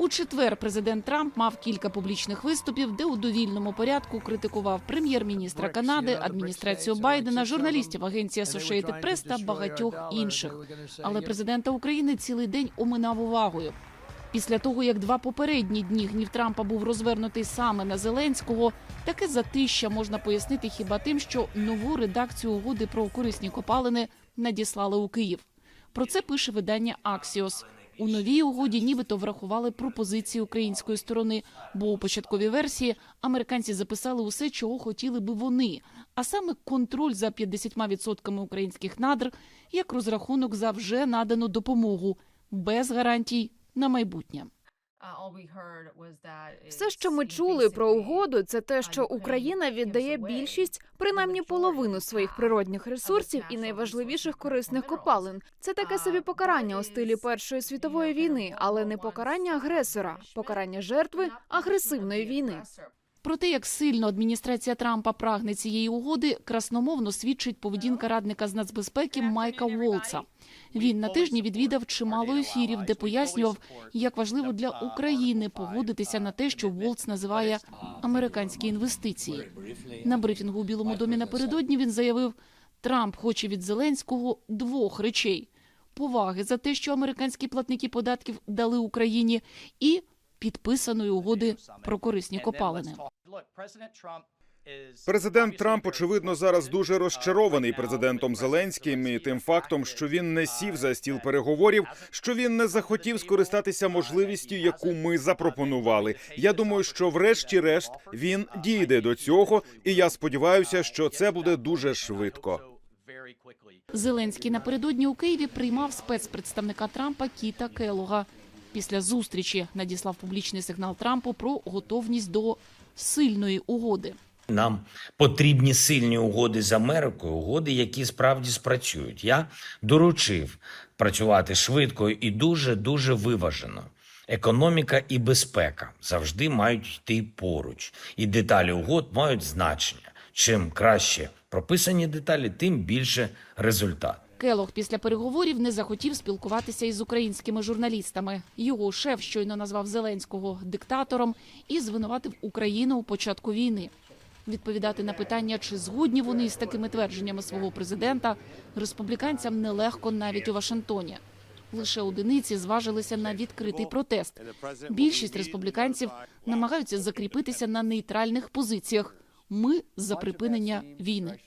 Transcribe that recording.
У четвер президент Трамп мав кілька публічних виступів, де у довільному порядку критикував прем'єр-міністра Канади, адміністрацію Байдена, журналістів агенції Associated Press та багатьох інших. Але президента України цілий день оминав увагою. Після того, як два попередні дні гнів Трампа був розвернутий саме на Зеленського, таке затища можна пояснити хіба тим, що нову редакцію угоди про корисні копалини надіслали у Київ. Про це пише видання Axios. У новій угоді нібито врахували пропозиції української сторони, бо у початковій версії американці записали усе, чого хотіли би вони, а саме контроль за 50% українських надр як розрахунок за вже надану допомогу без гарантій на майбутнє. Все, що ми чули про угоду, це те, що Україна віддає більшість, принаймні половину своїх природних ресурсів і найважливіших корисних копалин. Це таке собі покарання у стилі Першої світової війни, але не покарання агресора, покарання жертви агресивної війни. Про те, як сильно адміністрація Трампа прагне цієї угоди, красномовно свідчить поведінка радника з нацбезпеки Майка Волца. Він на тижні відвідав чимало ефірів, де пояснював, як важливо для України погодитися на те, що Волц називає американські інвестиції. На брифінгу у Білому домі напередодні він заявив, Трамп хоче від Зеленського двох речей: поваги за те, що американські платники податків дали Україні, і підписаної угоди про корисні копалини. Президент Трамп, очевидно, зараз дуже розчарований президентом Зеленським і тим фактом, що він не сів за стіл переговорів, що він не захотів скористатися можливістю, яку ми запропонували. Я думаю, що врешті-решт він дійде до цього, і я сподіваюся, що це буде дуже швидко. Зеленський напередодні у Києві приймав спецпредставника Трампа Кіта Келога. Після зустрічі надіслав публічний сигнал Трампу про готовність до сильної угоди. Нам потрібні сильні угоди з Америкою, угоди, які справді спрацюють. Я доручив працювати швидко і дуже дуже виважено. Економіка і безпека завжди мають йти поруч, і деталі угод мають значення. Чим краще прописані деталі, тим більше результат. Келог після переговорів не захотів спілкуватися із українськими журналістами. Його шеф щойно назвав Зеленського диктатором і звинуватив Україну у початку війни. Відповідати на питання, чи згодні вони із такими твердженнями свого президента, республіканцям нелегко навіть у Вашингтоні. Лише одиниці зважилися на відкритий протест. Більшість республіканців намагаються закріпитися на нейтральних позиціях. Ми за припинення війни.